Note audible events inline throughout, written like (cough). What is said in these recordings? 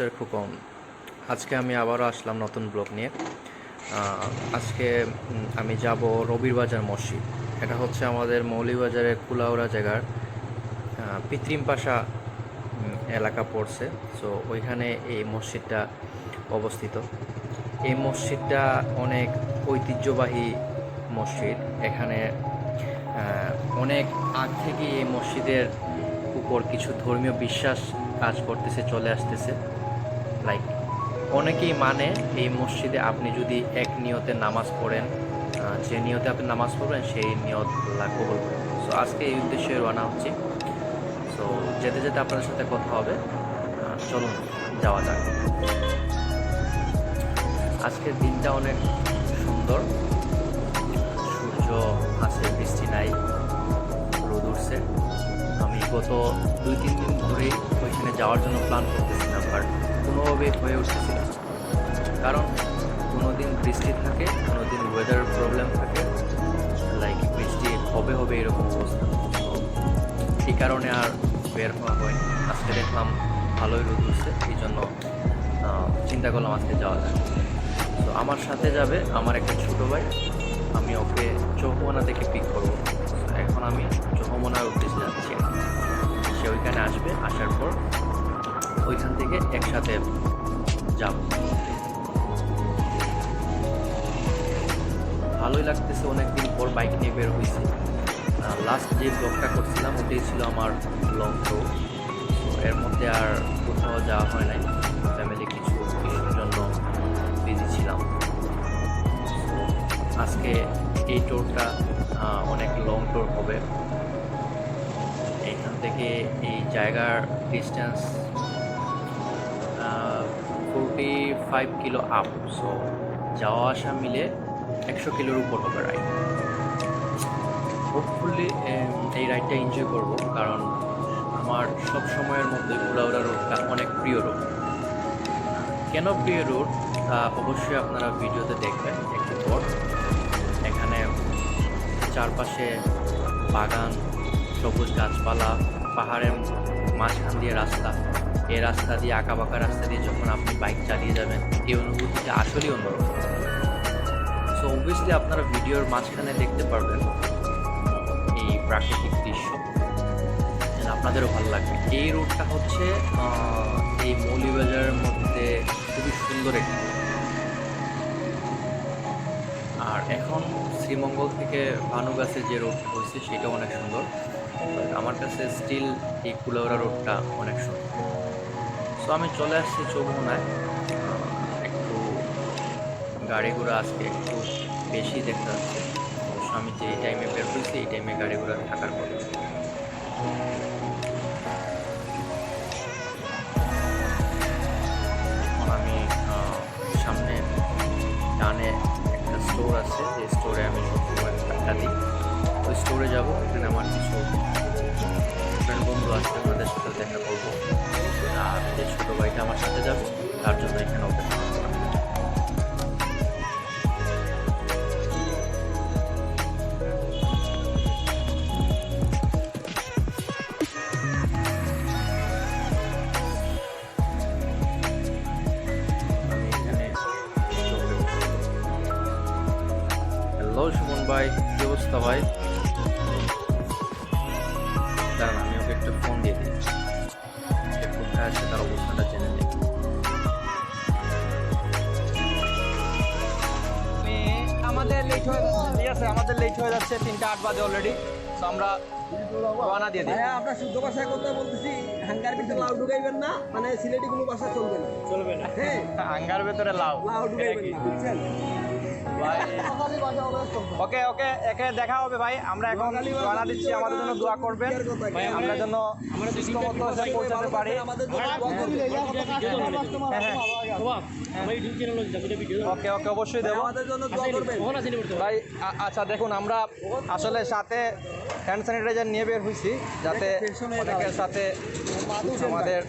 Mister Khukon আজকে আমি আবারও আসলাম নতুন ব্লগ নিয়ে। আজকে আমি যাব রবির বাজার মসজিদ। এটা হচ্ছে আমাদের মৌলিবাজারের কুলাউড়া জায়গার পিতৃম পাশা এলাকা পড়ছে। সো ওইখানে এই মসজিদটা অবস্থিত। এই মসজিদটা অনেক ঐতিহ্যবাহী মসজিদ। এখানে অনেক আগ থেকেই এই মসজিদের উপর কিছু ধর্মীয় বিশ্বাস কাজ করতেছে, চলে আসতেছে। লাইক অনেকেই মানে এই মসজিদে আপনি যদি এক নিয়তে নামাজ পড়েন যে নিয়তে আপনি নামাজ পড়বেন, সেই নিয়ত কবুল করেন সো আজকে এই উদ্দেশ্যে রওনা হচ্ছি। সো যেতে যেতে আপনাদের সাথে কথা হবে। চলুন, যাওয়া যাক। আজকের দিনটা অনেক সুন্দর। সূর্য, আছে, বৃষ্টি নাই, রোদ উঠছে। আমি গত দুই, তিন দিন ধরেই ওইখানে যাওয়ার জন্য প্ল্যান করতেছিলাম বাট কোনোভাবে হয়ে উঠতেছিল না। কারণ কোনো দিন বৃষ্টি থাকে কোনো দিন ওয়েদার প্রবলেম থাকে লাইক বৃষ্টি হবে হবে এরকম অবস্থা। এই কারণে আর বের হওয়া হয়নি। আজকে দেখলাম ভালোই রোদ উঠছে, এই জন্য চিন্তা করলাম আজকে যাওয়া যায় তো আমার সাথে যাবে আমার একটা ছোটো ভাই, আমি ওকে চৌমোনা থেকে পিক করব। এখন আমি চৌমোনার উদ্দেশ্যে যাচ্ছি। সে ওইখানে আসবে, আসার পর ওইখান থেকে একসাথে যাব। ভালোই লাগতেছে অনেকদিন পর বাইক নিয়ে বের হয়েছি লাস্ট যে ব্লগটা করছিলাম, ওটাই ছিল আমার লং ট্যুর এর মধ্যে আর কোথাও যাওয়া হয় নাই। ফ্যামিলি কিছু জন্য বিজি ছিলাম। আজকে এই ট্যুরটা অনেক লং ট্যুর হবে। এখান থেকে এই জায়গার distance forty five kilo up so যাওয়া আসা মিলে একশো কিলোর উপর হবে রাইড হোপফুলি এই রাইডটা এনজয় করব, কারণ আমার সব সময়ের মধ্যে কুলাউড়া রোডটা অনেক প্রিয় রোড কেন প্রিয় রোড তা অবশ্যই আপনারা ভিডিওতে দেখবেন, একটু পর। এখানে চারপাশে বাগান, সবুজ গাছপালা, পাহাড়ের মাঝখান দিয়ে রাস্তা। এই রাস্তা দিয়ে আঁকা বাঁকা রাস্তা দিয়ে যখন আপনি বাইক চালিয়ে যাবেন, এই অনুভূতিটা আসলেই অন্যরকম। সো অবভিয়াসলি আপনারা ভিডিওর মাঝখানে দেখতে পারবেন এই প্রাকৃতিক দৃশ্য আপনাদেরও ভালো লাগবে। এই রোডটা হচ্ছে এই মৌলিবাজারের মধ্যে খুবই সুন্দর একটি আর এখন শ্রীমঙ্গল থেকে ভানুগাছের যে রোড হয়েছে সেটা অনেক সুন্দর আমার কাছে স্টিল এই কুলাউড়া রোডটা অনেক সুন্দর। সো আমি চলে আসছি চৌমুনায় একটু গাড়ি ঘোড়া আজকে একটু বেশি দেখতে পাচ্ছি অবশ্য আমি যে টাইমে বের হয়েছি, এই টাইমে গাড়ি ঘোড়া থাকার কথা আমি সামনে ডানে একটা স্টোর আছে, যে স্টোরে আমি সবসময় টাকা দিই। ওই স্টোরে যাব, এখানে আমার কিছু ফ্রেন্ড বন্ধু আছে ওনাদের সাথে দেখা করব। আর যে ছোটো ভাইটা আমার সাথে যাবে, তার জন্য এখানে অপেক্ষা হ্যালো সুমন ভাই, কি অবস্থা ভাই? একটা ফোন দিয়ে দিই সে কোথায় আছে তার অবস্থাটা জেনে নিই। আমি আমাদের লেট হয়ে ঠিক আছে? আমাদের লেট হয়ে যাচ্ছে তিনটা আট বাজে অলরেডি তো আমরা রওনা দিয়ে দিই। ভাইয়া আমরা শুদ্ধ ভাষায় কথা বলতেছি হাঙ্গার ভিতরে লাউ ঢুকাইবেন না মানে সিলেটি কোনো ভাষা চলবে না। চলবে না। হ্যাঁ। (laughs) আঙ্গার ভেতরে লাউ। লাউ ঢুকাইবেন না বুঝছেন? ওকে ওকে, একে দেখা হবে ভাই। আমরা এখন রওনা দিচ্ছি, আমাদের জন্য দোয়া করবেন। আমরা এসে পৌঁছাতে পারি। জন্য ওকে ওকে, অবশ্যই দেবো। জন্য ভাই আচ্ছা দেখুন, আমরা আসলে সাথে হ্যান্ড স্যানিটাইজার নিয়ে বের হয়েছি, যাতে সাথে আমাদের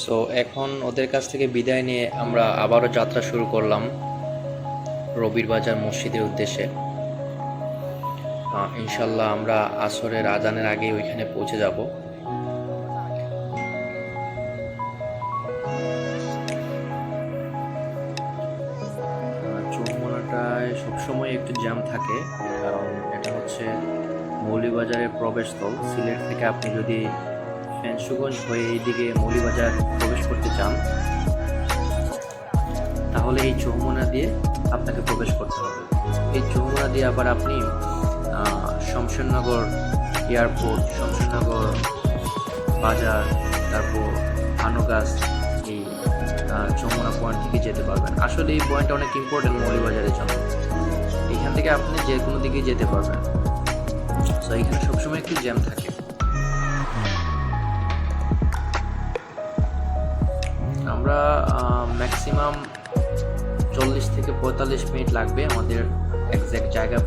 সো এখন ওদের কাছ থেকে বিদায় নিয়ে আমরা আবারও যাত্রা শুরু করলাম রবির বাজার মসজিদের উদ্দেশ্যে। ইনশাল্লাহ আমরা আসরের আজানের আগেই ওইখানে পৌঁছে যাব। প্রবেশস্থল, সিলেট থেকে আপনি যদি ফেন্সুগঞ্জ হয়ে এইদিকে মৌলিবাজার প্রবেশ করতে চান, তাহলে এই চৌমোনা দিয়ে আপনাকে প্রবেশ করতে হবে। এই চৌমোনা দিয়ে আবার আপনি শমশেরনগর এয়ারপোর্ট, শমশেরনগর বাজার, তারপর আনুগাছ এই চৌমোনা পয়েন্ট থেকে যেতে পারবেন। আসলে এই পয়েন্টটা অনেক ইম্পর্টেন্ট মৌলিবাজারের জন্য। এখান থেকে আপনি যে কোনো দিকে যেতে পারবেন। তো এখানে সবসময় একটু জ্যাম থাকে। আমরা ম্যাক্সিমাম চল্লিশ থেকে পঁয়তাল্লিশ মিনিট লাগবে আমাদের একজ্যাক্ট জায়গা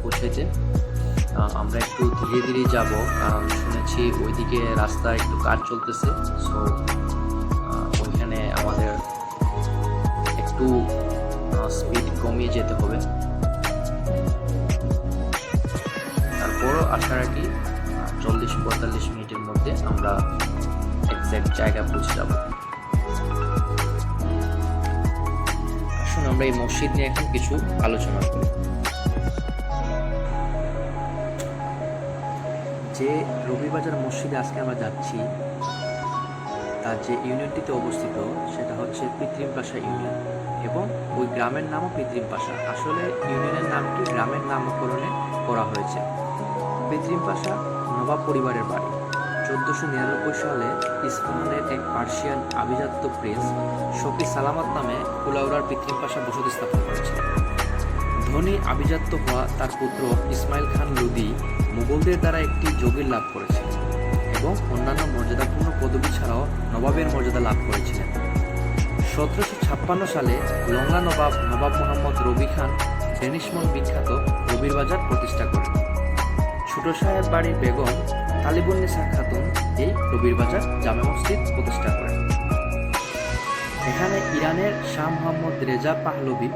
আহ, আমরা একটু ধীরে ধীরে যাব কারণ শুনেছি ওইদিকে রাস্তা একটু কাজ চলতেছে। সো ওইখানে আমাদের একটু স্পিড কমিয়ে যেতে হবে। আশা রাখি চল্লিশ পঁয়তাল্লিশ মিনিটের মধ্যে আমরা একজ্যাক্ট জায়গা পৌঁছে যাব? আসুন আমরা এই মসজিদ নিয়ে এখন কিছু আলোচনা করি। যে রবিবাজার মসজিদে আজকে আমরা যাচ্ছি, তার যে ইউনিয়নটিতে অবস্থিত, সেটা হচ্ছে পিতৃম পাশা ইউনিয়ন এবং ওই গ্রামের নামও পিতৃম পাশা। আসলে ইউনিয়নের নামটি গ্রামের নামকরণে করা হয়েছে। পিতৃম পাশা নবাব পরিবারের বাড়ি। চোদ্দোশো নিরানব্বই সালে ইস্পাহানের এক পার্সিয়ান আভিজাত্য প্রিন্স শফি সালামত নামে কুলাউড়ার পিতৃম পাশা বসতি স্থাপন করেছিলেন ধনী আভিজাত্য হওয়া তার পুত্র ইসমাইল খান লুদি মুঘলদের দ্বারা একটি জগির লাভ করেছিলেন এবং অন্যান্য মর্যাদাপূর্ণ পদবি ছাড়াও নবাবের মর্যাদা লাভ করেছিলেন। সতেরোশো ছাপ্পান্ন সালে লঙ্গা নবাব নবাব মোহাম্মদ রবি খান ডেনিশমন বিখ্যাত রবির বাজার প্রতিষ্ঠা করেন। ছোট সাহেব বাড়ির বেগম তালিবুন্নেসা খাতুন এই রবির বাজার জামে মসজিদ প্রতিষ্ঠা করেন। এখানে ইরানের শাহ মোহাম্মদ রেজা পাহলবি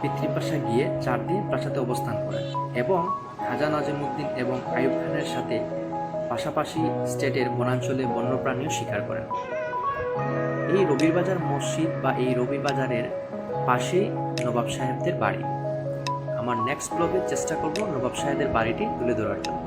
পিতৃপাশা গিয়ে চার দিন প্রাসাদে অবস্থান করেন এবং খাজা নাজিমুদ্দিন এবং আইয়ুব খানের সাথে পাশাপাশি স্টেটের বনাঞ্চলে বন্যপ্রাণীও শিকার করেন। এই রবির বাজার মসজিদ বা এই রবি বাজারের পাশেই নবাব সাহেবদের বাড়ি। আমার নেক্সট ব্লগে চেষ্টা করব নবাব সাহেবের বাড়িটি তুলে ধরার জন্য।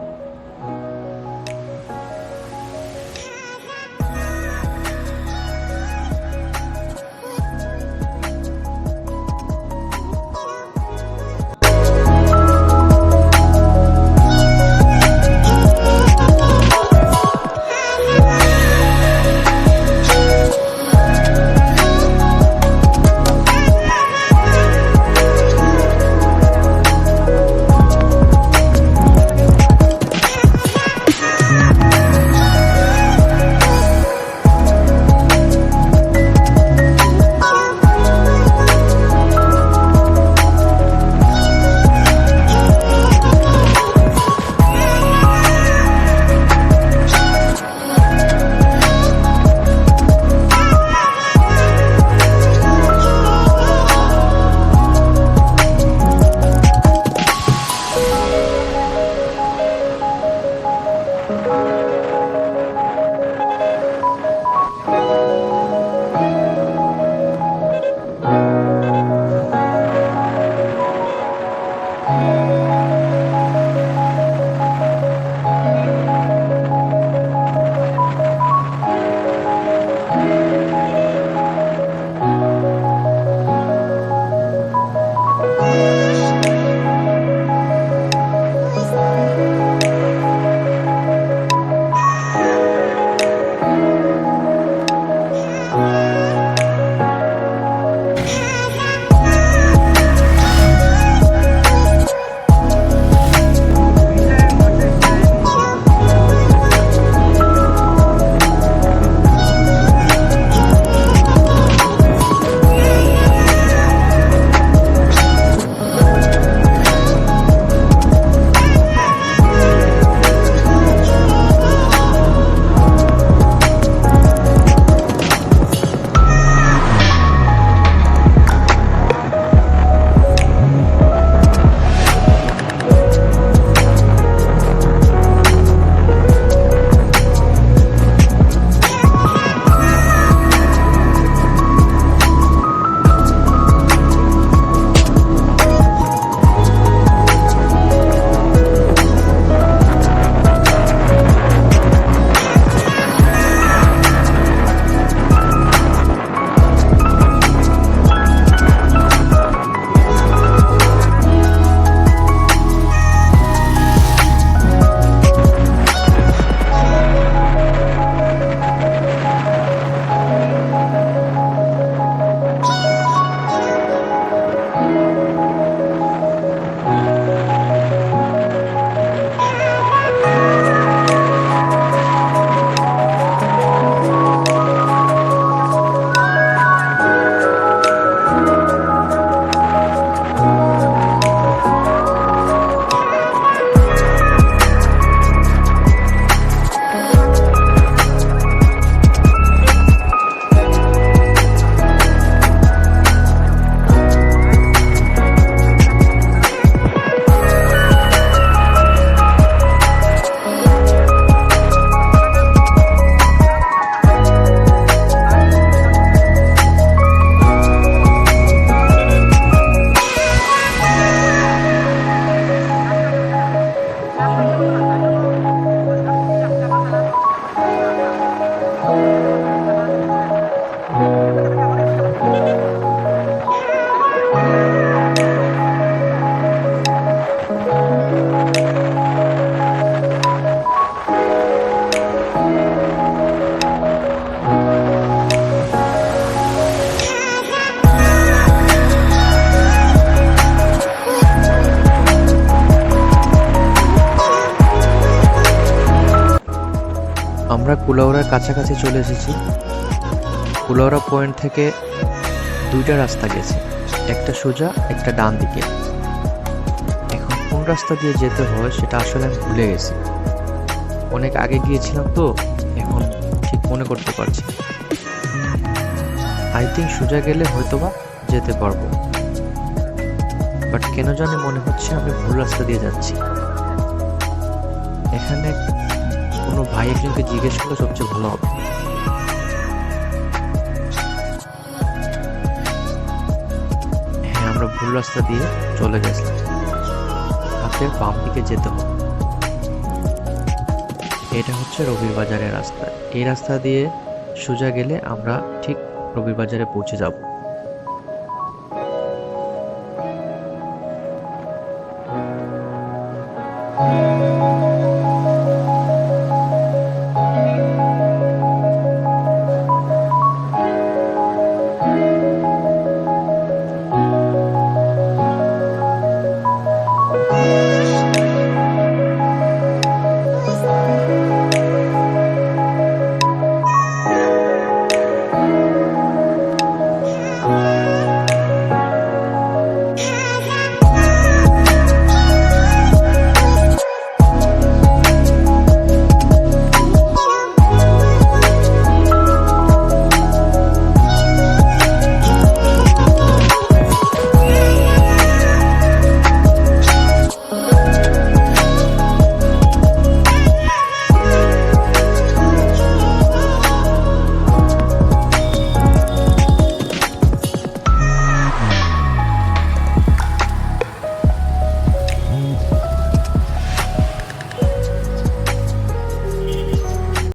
কুলাউড়ার কাছাকাছি চলে এসেছি। কুলাউড়া পয়েন্ট থেকে দুইটা রাস্তা গেছে। একটা সোজা, একটা ডান দিকে। এখন কোন রাস্তা দিয়ে যেতে হয় সেটা আসলে আমি ভুলে গেছি। অনেক আগে গিয়েছিলাম তো, এখন ঠিক মনে করতে পারছি আই থিঙ্ক সোজা গেলে হয়তোবা যেতে পারব। বাট কেন জানি মনে হচ্ছে আমি ভুল রাস্তা দিয়ে যাচ্ছি। এখানে কোনো ভাই একজনকে জিজ্ঞেস করলে সবচেয়ে ভালো হবে। হ্যাঁ আমরা ভুল রাস্তা দিয়ে চলে গেছিলাম। হাতের বাম দিকে যেতে হবে। এটা হচ্ছে রবির বাজারের রাস্তা। এই রাস্তা দিয়ে সোজা গেলে আমরা ঠিক রবির বাজারে পৌঁছে যাব।